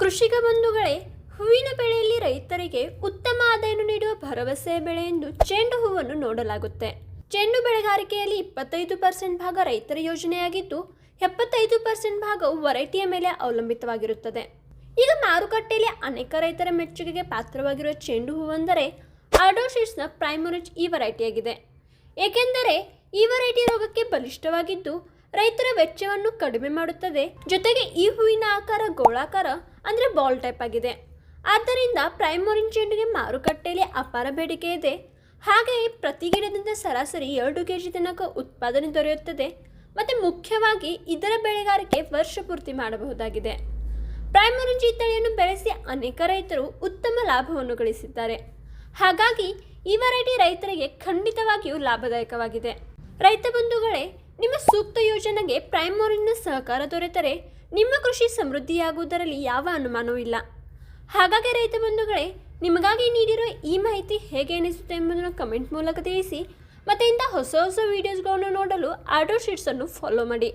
ಕೃಷಿಕ ಬಂಧುಗಳೇ, ಹೂವಿನ ಬೆಳೆಯಲ್ಲಿ ರೈತರಿಗೆ ಉತ್ತಮ ಆದಾಯವನ್ನು ನೀಡುವ ಭರವಸೆಯ ಬೆಳೆ ಎಂದು ಚೆಂಡು ಹೂವನ್ನು ನೋಡಲಾಗುತ್ತೆ. ಚೆಂಡು ಬೆಳೆಗಾರಿಕೆಯಲ್ಲಿ ಇಪ್ಪತ್ತೈದು ಪರ್ಸೆಂಟ್ ಭಾಗ ರೈತರ ಯೋಜನೆಯಾಗಿದ್ದು, ಎಪ್ಪತ್ತೈದು ಪರ್ಸೆಂಟ್ ಭಾಗವು ವರೈಟಿಯ ಮೇಲೆ ಅವಲಂಬಿತವಾಗಿರುತ್ತದೆ. ಈಗ ಮಾರುಕಟ್ಟೆಯಲ್ಲಿ ಅನೇಕ ರೈತರ ಮೆಚ್ಚುಗೆಗೆ ಪಾತ್ರವಾಗಿರುವ ಚೆಂಡು ಹೂವೆಂದರೆ ಆರ್ಡೋಶಿಸ್ನ ಪ್ರೈಮರಿಚ್ ಈ ವೆರೈಟಿಯಾಗಿದೆ. ಏಕೆಂದರೆ ಈ ವೆರೈಟಿ ರೋಗಕ್ಕೆ ಬಲಿಷ್ಠವಾಗಿದ್ದು, ರೈತರ ವೆಚ್ಚವನ್ನು ಕಡಿಮೆ ಮಾಡುತ್ತದೆ. ಜೊತೆಗೆ ಈ ಹೂವಿನ ಆಕಾರ ಗೋಳಾಕಾರ, ಅಂದರೆ ಬಾಲ್ ಟೈಪ್ ಆಗಿದೆ. ಆದ್ದರಿಂದ ಪ್ರೈಮೋರಿನ್ ಚೆಂಡಿಗೆ ಮಾರುಕಟ್ಟೆಯಲ್ಲಿ ಅಪಾರ ಬೇಡಿಕೆ ಇದೆ. ಹಾಗೆಯೇ ಪ್ರತಿ ಗಿಡದಿಂದ ಸರಾಸರಿ ಎರಡು ಕೆ ಜಿ ತನಕ ಉತ್ಪಾದನೆ ದೊರೆಯುತ್ತದೆ. ಮತ್ತು ಮುಖ್ಯವಾಗಿ ಇದರ ಬೆಳೆಗಾರಿಕೆ ವರ್ಷ ಪೂರ್ತಿ ಮಾಡಬಹುದಾಗಿದೆ. ಪ್ರೈಮೊರಿಂಜಿ ತಳಿಯನ್ನು ಬೆಳೆಸಿ ಅನೇಕ ರೈತರು ಉತ್ತಮ ಲಾಭವನ್ನು ಗಳಿಸಿದ್ದಾರೆ. ಹಾಗಾಗಿ ಈ ವೆರೈಟಿ ರೈತರಿಗೆ ಖಂಡಿತವಾಗಿಯೂ ಲಾಭದಾಯಕವಾಗಿದೆ. ರೈತ ಬಂಧುಗಳೇ, ನಿಮ್ಮ ಸೂಕ್ತ ಯೋಜನೆಗೆ ಪ್ರೈಮೋರಿನ ಸಹಕಾರ ದೊರೆತರೆ, ನಿಮ್ಮ ಕೃಷಿ ಸಮೃದ್ಧಿಯಾಗುವುದರಲ್ಲಿ ಯಾವ ಅನುಮಾನವೂ ಇಲ್ಲ. ಹಾಗಾಗಿ ರೈತ ಬಂಧುಗಳೇ, ನಿಮಗಾಗಿ ನೀಡಿರೋ ಈ ಮಾಹಿತಿ ಹೇಗೆ ಅನಿಸುತ್ತೆ ಎಂಬುದನ್ನು ಕಮೆಂಟ್ ಮೂಲಕ ತಿಳಿಸಿ ಮತ್ತು ಇಂಥ ಹೊಸ ಹೊಸ ವೀಡಿಯೋಸ್ಗಳನ್ನು ನೋಡಲು ಆಟೋ ಶೀಟ್ಸನ್ನು ಫಾಲೋ ಮಾಡಿ.